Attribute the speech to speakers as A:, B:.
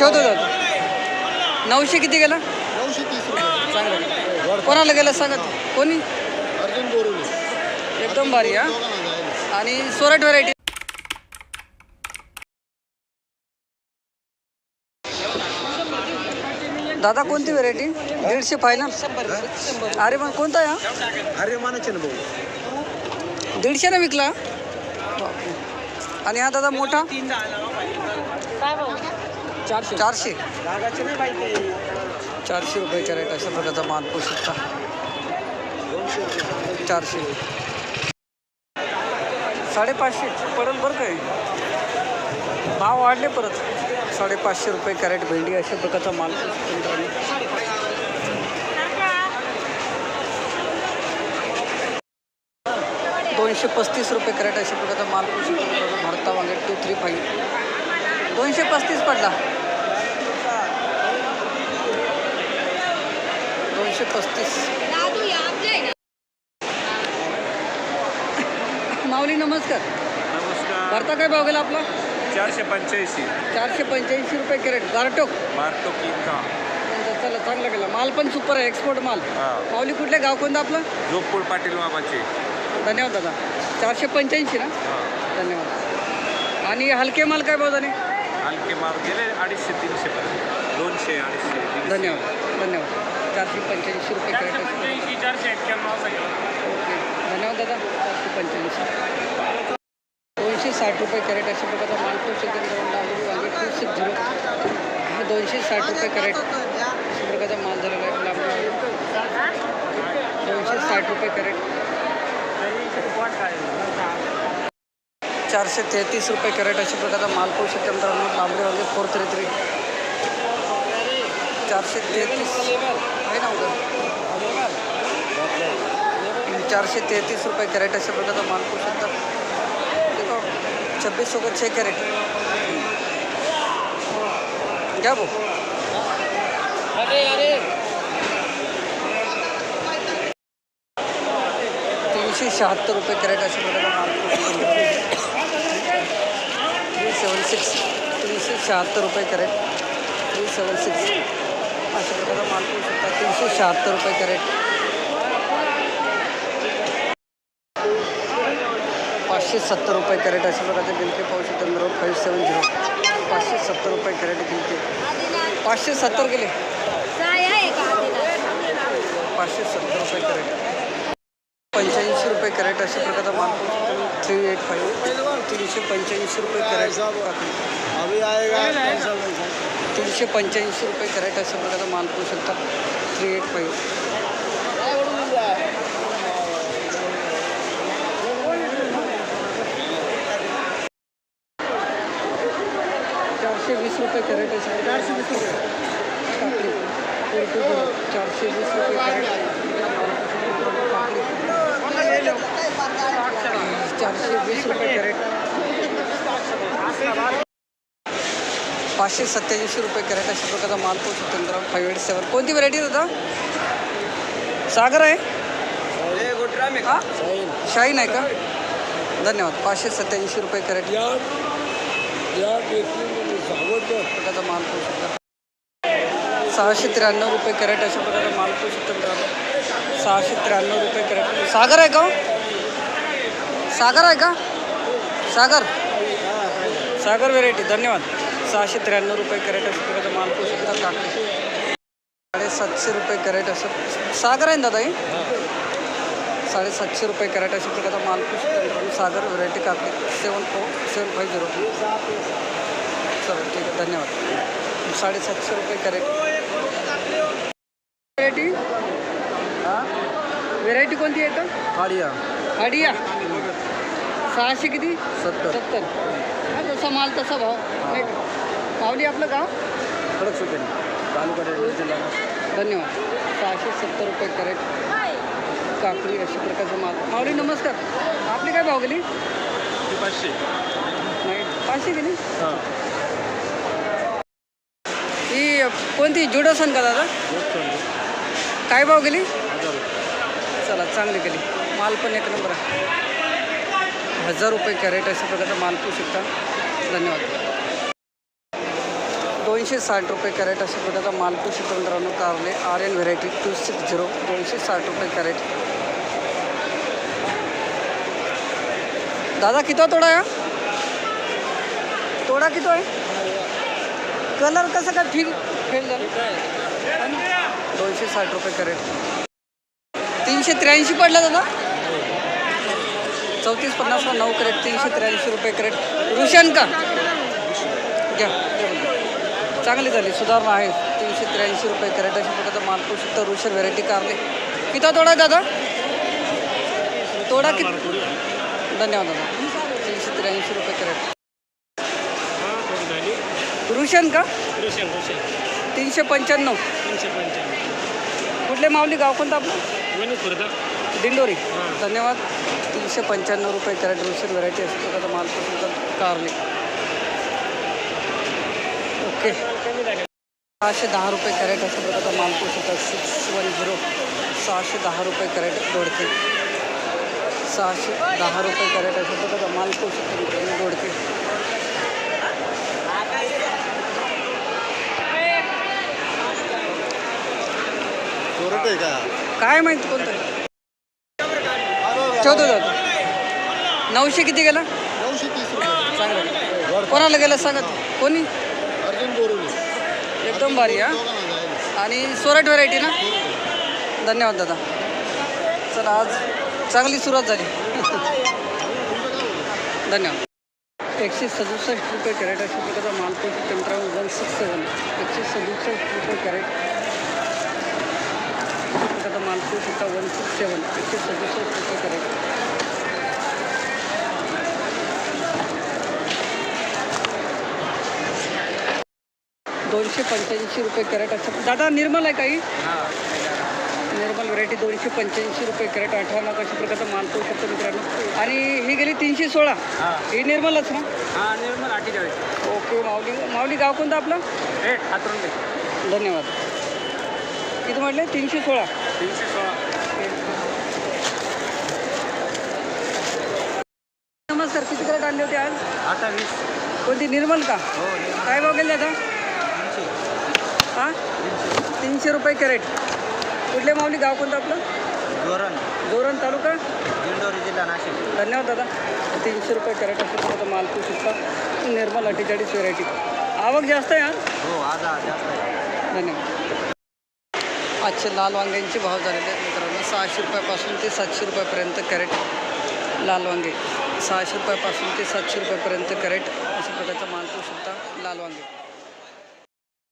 A: ठेवतो दादा नऊशे किती गेला?
B: नऊशे तीस रुपये.
A: चांगलं कोणाला गेलं सांगत कोणी?
B: अर्जुन बोरुले.
A: एकदम भारी हा. आणि सोरट व्हरायटी दादा कोणती व्हरायटी दीडशे फायनल अरे मग कोणता आहे हा?
B: अरे मानाचे ना भाऊ.
A: दीडशे ना विकला? आणि हा दादा मोठा?
B: चारशे.
A: चारशे.
B: रागाचे नाही पाहिजे
A: चारशे रुपये कॅरेट अशा प्रकारचा माल पोहू शकता चारशे. साडेपाचशे. पडेल बरं काय भाव वाढले परत. साडेपाचशे रुपये कॅरेट भेंडी अशा प्रकारचा माल. दोनशे पस्तीस रुपये कॅरेट अशा प्रकारचा माल. भरता वांगे टू थ्री फाईव्ह दोनशे पस्तीस पडला. दोनशे पस्तीस माऊली नमस्कार.
C: नमस्कार.
A: भरता काय भाव गेला आपला?
C: चारशे पंच्याऐंशी.
A: चारशे पंच्याऐंशी रुपये कॅरेट. गारटोक
C: मारतो का
A: चला चांगला गेला. माल पण सुपर आहे एक्सपोर्ट माल.
C: हा.
A: माऊली कुठले गाव कोणतं आपलं?
C: जोपूर पाटील मामाचे
A: धन्यवाद दादा. चारशे पंच्याऐंशी ना? धन्यवाद. आणि हलके माल काय भाव झाले?
C: हलके मार गेले अडीचशे तीनशे पर्यंत. दोनशे अडीचशे
A: धन्यवाद धन्यवाद. चारशे पंच्याऐंशी रुपये कॅरेट
C: चारशे पंच्याऐंशी चारशे एक्क्याण्णव असं
A: ओके. धन्यवाद दादा चारशे पंच्याऐंशी. दोनशे साठ रुपये कॅरेट अशा प्रकारचा माल वांगे टू सिक्स झिरो हे दोनशे साठ रुपये कॅरेट. अशा प्रकारचा माल झालेला आहे लांबडी दोनशे साठ रुपये कॅरेट. चारशे तेहतीस रुपये कॅरेट अशा प्रकारचा माल पोहोचू शकतो मित्रांनो. लांबडी वांगे फोर थ्री थ्री चारशे तेहतीस. आहे ना उद्या चारशे तेहतीस रुपये कॅरेट अशा प्रकारचा माल पोहू शकता. देखो छब्बीस सौ का छः कॅरेट. घ्या भाऊ. तीनशे शहात्तर रुपये कॅरेट अशा प्रकारचा माल सेवन सिक्स तीनशे शहात्तर रुपये कॅरेट. थ्री सेवन सिक्स अशा प्रकारचा माल पोहू शकता. तीनशे शहात्तर रुपये कॅरेट. पाचशे सत्तर रुपये कॅरेट अशा प्रकारचे गिलके पाहू शकतो नंबर फाईव्ह सेवन झिरो पाचशे सत्तर रुपये कॅरेट गिलके पाचशे सत्तर गेले पाचशे सत्तर रुपये कॅरेट. कॅरेट अशा प्रकारचा माल थ्री एट फाईव्ह. तीनशे पंच्याऐंशी रुपये कॅरेट काकडी.
B: अभी आएगा.
A: तीनशे पंच्याऐंशी रुपये कॅरेट अशा प्रकारचा माल पाहू शकता. Three eight five. चारशे वीस रुपये कॅरेट आहे चारशे वीस रुपये. चारशे वीस रुपये कॅरेट. चारशे वीस रुपये कॅरेट. पाचशे सत्याऐंशी रुपये कॅरेट अशा प्रकारचा माल पोहोचतो मित्रांनो फाईव्ह एट सेवन कोणती व्हरायटी होता सागर आहे? हा? शाईन आहे का? धन्यवाद. पाचशे सत्याऐंशी रुपये कॅरेट. प्रकारचा माल पोहू शकता सहाशे त्र्याण्णव रुपये कॅरेट अशा प्रकारचा माल पोहू शकतो सहाशे त्र्याण्णव रुपये कॅरेट. सागर आहे का हो? सागर आहे का? सागर. सागर व्हेरायटी धन्यवाद. सहाशे त्र्याण्णव रुपये कॅरेट असं प्रकारचा माल पोहू शकता काकडे साडेसातशे रुपये कॅरेट असं. सागर आहे ना दादा हे? साडेसातशे रुपये कॅरेट अशा प्रकारचा माल पोहू शकता सागर व्हेरायटी काकडी. Seven four seven five zero चला ठीक आहे. धन्यवाद. साडेसातशे रुपये कॅरेट. व्हेरायटी व्हेरायटी कोणती आहे तर
B: गाडिया
A: हाडिया सहाशे किती?
B: सत्तर.
A: सत्तर. हा जसा माल तसा भाव. नाही का? माऊली आपलं गाव?
B: खडक सुटेल तालुका जिल्हा
A: धन्यवाद. सहाशे सत्तर रुपये कॅरेट. काकडी अशा प्रकारचा माल. माऊली नमस्कार. आपली काय भाव गेली?
C: पाचशे.
A: नाही पाचशे गेली?
C: हां.
A: ही कोणती जुडोसन का दादा काय भाव गेली चला चांगली गेली. माल पण एक नंबर आहे. हजार रुपये कॅरेट अशा प्रकारचा माल पिऊ शकता. धन्यवाद. दोनशे साठ रुपये कॅरेट अशा प्रकारचा माल पिऊ शकतो मित्रांनो कारले. R N variety two six zero दोनशे साठ रुपये कॅरेट. दादा किती तोडा या तोडा किती आहे? कलर कसं काय ठीक? फेल झालं दोनशे साठ रुपये कॅरेट. तीनशे त्र्याऐंशी पडला दादा. चौतीस पन्नासला नऊ कॅरेट तीनशे त्र्याऐंशी रुपये कॅरेट रुशन का घ्या. चांगली झाली. सुधारणा आहे. तीनशे त्र्याऐंशी रुपये कॅरेट अशा प्रकारचा माल पाहू शकता रुशन व्हेरायटी कारले किती तोडा दादा? तोडा किती? धन्यवाद दादा. तीनशे त्र्याऐंशी रुपये कॅरेट रुशन का तीनशे पंच्याण्णव. कुठले माऊली? गाव कोणतं आपलं? दिंडोरी. धन्यवाद. तीनशे पंच्याण्णव रुपये कॅरेट रुशन व्हरायटी असतो. प्रकारचा माल कारले. ओके. सहाशे दहा रुपये कॅरेट अशा प्रकारचा माल शकता सिक्स वन झिरो. सहाशे दहा रुपये कॅरेट दोडके. सहाशे दहा रुपये कॅरेट अशा प्रकारचा माल दोडके.
B: चोरट आहे का?
A: काय माहिती कोणतं ठेवतो जातो नऊशे किती गेला?
B: नऊशे तीस रुपये
A: चांगलं. कोणाला गेलं सांगा कोणी?
B: अर्जुन
A: एकदम भारी हा? आणि सोराट व्हरायटी ना? धन्यवाद दादा. सर आज चांगली सुरुवात झाली. धन्यवाद. एकशे सदुसष्ट रुपये कॅरेट अशा प्रकारचा मालपोशी तंत्रावर वन सिक्स सेवन एकशे सदुसष्ट रुपये कॅरेट शकता वन सिक्स सेवन एकशे सदुसष्ट रुपये कॅरेट दोनशे पंच्याऐंशी रुपये कॅरेट असं दादा निर्मल आहे काही? निर्मल व्हरायटी दोनशे पंच्याऐंशी रुपये कॅरेट अठरा नग अशा प्रकारचा माल पाहू शकतो मित्रांनो. आणि ही गेली तीनशे सोळा. ही. निर्मलच ना?
C: हां निर्मल अठ्ठेचाळीस
A: ओके माऊली माऊली गाव कोणतं आपलं? धन्यवाद. किती म्हटले? तीनशे सोळा.
C: तीनशे सोळा
A: नमस्कार किती कॅरेट आणले होते आज?
C: अठ्ठावीस
A: कोणती निर्मल का?
C: हो
A: काय भाव गेले दादा हां? तीनशे रुपये कॅरेट. कुठले माऊली गाव कोणतं आपलं?
C: धोरण
A: जोरण तालुका?
C: दिंडोरी जिल्हा नाशिक.
A: धन्यवाद दादा. तीनशे रुपये कॅरेट असेल तर माल पाहू शकता निर्मल अठ्ठेचाळीस व्हेरायटी आवक जास्त आहे आज
C: हो आज जास्त आहे.
A: धन्यवाद. आजचे लाल वांग्यांचे भाव झालेले आहेत मित्रांनो. सहाशे रुपयापासून ते सातशे रुपयापर्यंत कॅरेट. लाल वांगे. सहाशे रुपयापासून ते सातशे रुपयापर्यंत कॅरेट. अशा प्रकारचा माल पाहू शकता लाल वांगे.